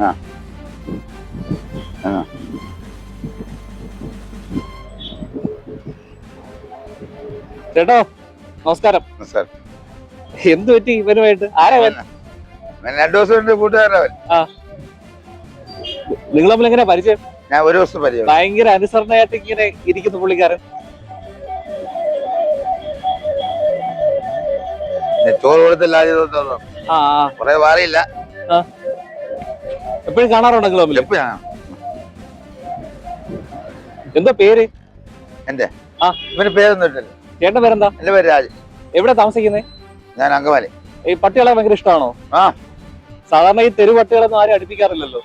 ആ. ആ. ചേട്ടോ നമസ്കാരം. നമസ്കാരം. എന്ത് പറ്റി ഇവനുമായിട്ട്? ആരാ ഇവൻ? രണ്ടു ദിവസം ഉണ്ട് ആ. നിങ്ങൾ തമ്മിൽ എങ്ങനെ പരിചയം? ഞാൻ ഒരു ദിവസം പരിചയം. ഭയങ്കര അനുസരണയായിട്ട് ഇങ്ങനെ ഇരിക്കുന്ന പുള്ളിക്കാരൻ. ചോറ് കൊടുത്തില്ല ആ കൊറേ മാറിയില്ല എപ്പോഴും കാണാറുണ്ടോ എന്താ പേര്? എന്റെ ആ. ഇവന് പേരൊന്നും ചേട്ടൻ ചേട്ടന്റെ പേരെന്താ? എന്റെ പേര് രാജ്. എവിടെ താമസിക്കുന്നത് ഞാൻ അങ്കമാലി. ഈ പട്ടികളെ ഭയങ്കര ഇഷ്ടമാണോ? ആ. സാധാരണ ഈ തെരു പട്ടികളൊന്നും ആരും അടുപ്പിക്കാറില്ലല്ലോ.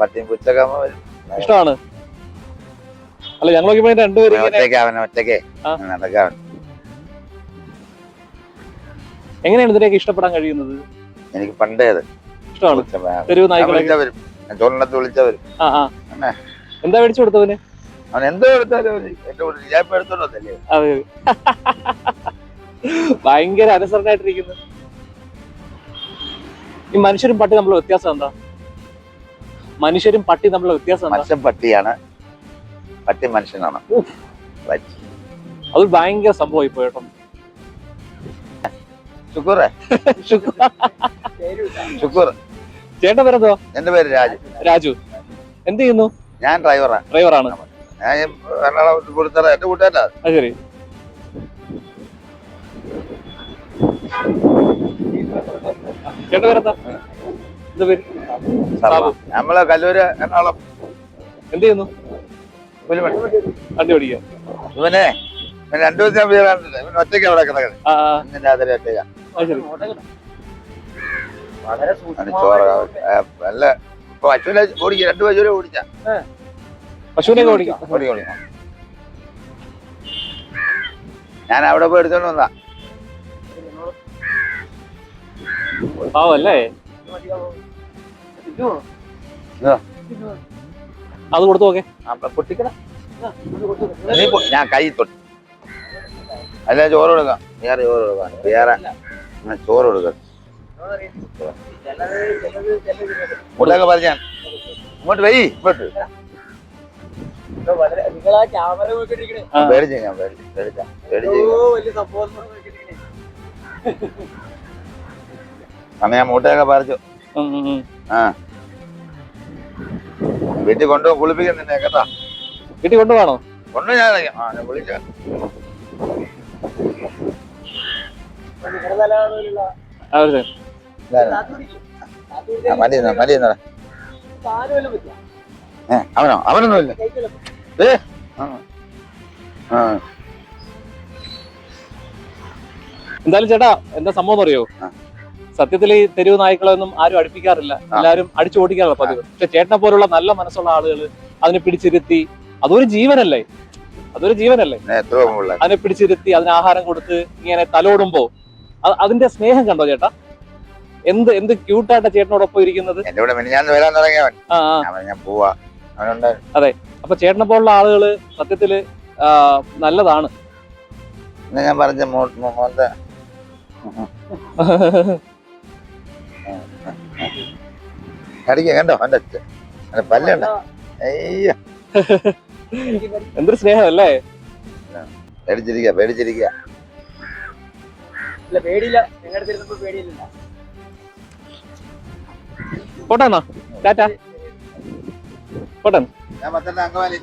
പട്ടിയും പുച്ചൊക്കെ ഇഷ്ടമാണ്. അല്ല ഞങ്ങൾ നോക്കിയപ്പോ രണ്ടുപേരും ഒറ്റയ്ക്ക് എങ്ങനെയാണ് ഇതിനൊക്കെ ഇഷ്ടപ്പെടാൻ കഴിയുന്നത്? എനിക്ക് പണ്ടേ അത് ഇഷ്ടമാണ്. തെരുവ് നായ്ക്കളെ വിളിച്ചവരും ഞാൻ ചോറിനകത്ത് വിളിച്ചവരും ആ ആ. അന്നെ. എന്താ മേടിച്ചു കൊടുത്തവന്? അവൻ എന്തോ എടുത്താലും അവന് എന്റെ കൂടെ ഞാൻ ഇപ്പൊ എടുത്തോണ്ട് വന്നല്ലേ അതെ. ഭയങ്കര അനുസരണായിട്ടിരിക്കുന്നു. ഈ മനുഷ്യരും പട്ടി തമ്മിലുള്ള വ്യത്യാസം എന്താ? മനുഷ്യരും പട്ടി തമ്മിലുള്ള വ്യത്യാസം എന്താ? മനുഷ്യൻ പട്ടിയാണ്. പട്ടി മനുഷ്യനാണ്. വച്ച്. അത് ഭയങ്കര സംഭവം ഇപ്പൊ കേട്ടോ. ശുക്കൂർ. ശുക്കൂർ. ചേട്ടൻ പേരെന്തോ എന്റെ പേര് രാജു. രാജു. എന്ത് ചെയ്യുന്നു? ഞാൻ ഡ്രൈവറാണ് ഡ്രൈവറാണ്. ഞാൻ എറണാകുളത്ത് കൊടുത്തറ എന്റെ കൂട്ടുകാരാ അത് ശരി. ചേട്ടൻ പേരെന്താ? എന്താ പേര്? നമ്മളെ കല്ലൂര് എറണാകുളം. എന്ത് ചെയ്യുന്നു? പുലിമണി വണ്ടി ഓടിക്കുക ഇവനെ ഇവൻ രണ്ടു ദിവസം ഞാൻ ഇവൻ ഒറ്റയ്ക്ക് അവിടെ കിടക്കുന്നത്. ആ ആ, ഇന്ന് രാത്രി ഒറ്റയ്ക്ക. അത് ശരി. ഇപ്പൊ പശുവിനെ ഓടിക്കും രണ്ടു പശുവിനെ ഓടിച്ച. പശുവിനെ ഓടിക്കും. ഓടിക്കും ഓടിക്കും. ഞാൻ അവിടെ പോയി എടുത്തോണ്ട് വന്നാ പാവല്ലേ? ഇതാ. അത് കൊടുത്തു നോക്കെ. പൊട്ടിക്കണം. ഞാൻ കൈ തൊട്ട്. അല്ല ചോറ് കൊടുക്കാം. വേറെ ചോറ് കൊടുക്കാം? വേറെ ഞാൻ ചോറ് കൊടുക്കാം. ഇങ്ങോട്ടൊക്കെ പറഞ്ഞാൽ ഇങ്ങോട്ട് വൈ ഇങ്ങോട്ട്. ആ. പേടിച്ചു ഞാൻ പേടിച്ചു പേടിച്ച പേടിച്ചു. അന്ന് ഞാൻ മൂട്ടയൊക്കെ പറിച്ചു. ആ. വീട്ടിൽ കൊണ്ടുപോയി കുളിപ്പിക്കുന്നുണ്ട് കേട്ടാ. വീട്ടിൽ കൊണ്ടുപോകണോ കൊണ്ടു ഞാൻ. ആ ഞാൻ വിളിച്ച ആ ഒരു. മതി മതി അവനോ? ഏ ആ. എന്തായാലും ചേട്ടാ എന്താ സംഭവം അറിയോ? സത്യത്തിൽ ഈ തെരുവ് നായ്ക്കളൊന്നും ആരും അടുപ്പിക്കാറില്ല. എല്ലാരും എല്ലാവരും അടിച്ചു ഓടിക്കാറുള്ള പതിവ്. പക്ഷെ ചേട്ടനെ പോലുള്ള നല്ല മനസ്സുള്ള ആളുകൾ അതിനെ പിടിച്ചിരുത്തി അതൊരു ജീവനല്ലേ? അതൊരു ജീവനല്ലേ? അതിനെ പിടിച്ചിരുത്തി അതിന് ആഹാരം കൊടുത്ത് ഇങ്ങനെ തലോടുമ്പോ അതിന്റെ സ്നേഹം കണ്ടോ ചേട്ടാ? എന്ത് എന്ത് ക്യൂട്ടായിട്ടാ ചേട്ടനോടൊപ്പം ഇരിക്കുന്നത് എന്റെ കൂടെ ഞാൻ വരാൻ തുടങ്ങിയവൻ ആ ആ. അവൻ ഞാൻ പോവാ. അവനുണ്ട്. അപ്പൊ ചേട്ടനെ പോലുള്ള ആളുകൾ സത്യത്തിൽ ആ, നല്ലതാണ്. ഞാൻ പറഞ്ഞ മോ- മോ- മോന്റെ കടിക്ക കണ്ടോ അവന്റെ അച്ഛൻ. അവന്റെ പല്ലുണ്ട്. അയ്യോ. എന്തൊരു സ്നേഹമല്ലേ പേടിച്ചിരിക്ക. പേടിച്ചിരിക്ക പേടിയില്ല. നിങ്ങളുടെ തിരുന്നപ്പോ പേടിയില്ല. പോട്ടെന്നാ. ടാറ്റ. പോട്ടെ ഞാൻ പത്തനംതിട്ട അങ്കമാലി